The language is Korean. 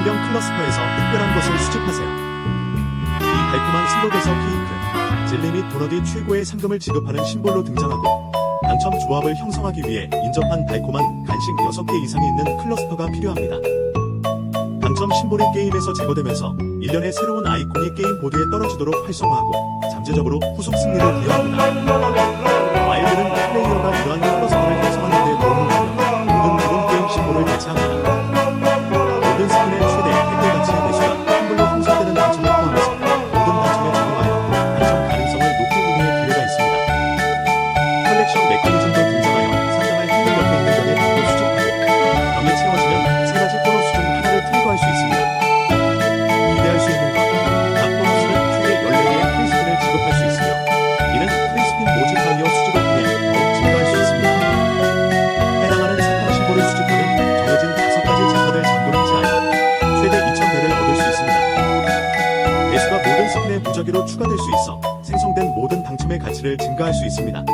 친환경 클러스터에서 특별한 것을 수집하세요. 이 달콤한 슬롯에서 케이크, 젤리 및 도넛이 최고의 상금을 지급하는 심볼로 등장하고 당첨 조합을 형성하기 위해 인접한 달콤한 간식 6개 이상이 있는 클러스터가 필요합니다. 당첨 심볼이 게임에서 제거되면서 일련의 새로운 아이콘이 게임 보드에 떨어지도록 활성화하고 잠재적으로 후속 승리를 부여합니다. 모든 스킨의 최대 획득 가치의 배수가 한 불로 형성되는 당첨을 포함해서 모든 당첨에 적용하여 당첨 가능성을 높은 운영의 기회가 있습니다. 컬렉션 메커니즘 스킨의 무작위로 추가될 수 있어 생성된 모든 당첨의 가치를 증가할 수 있습니다.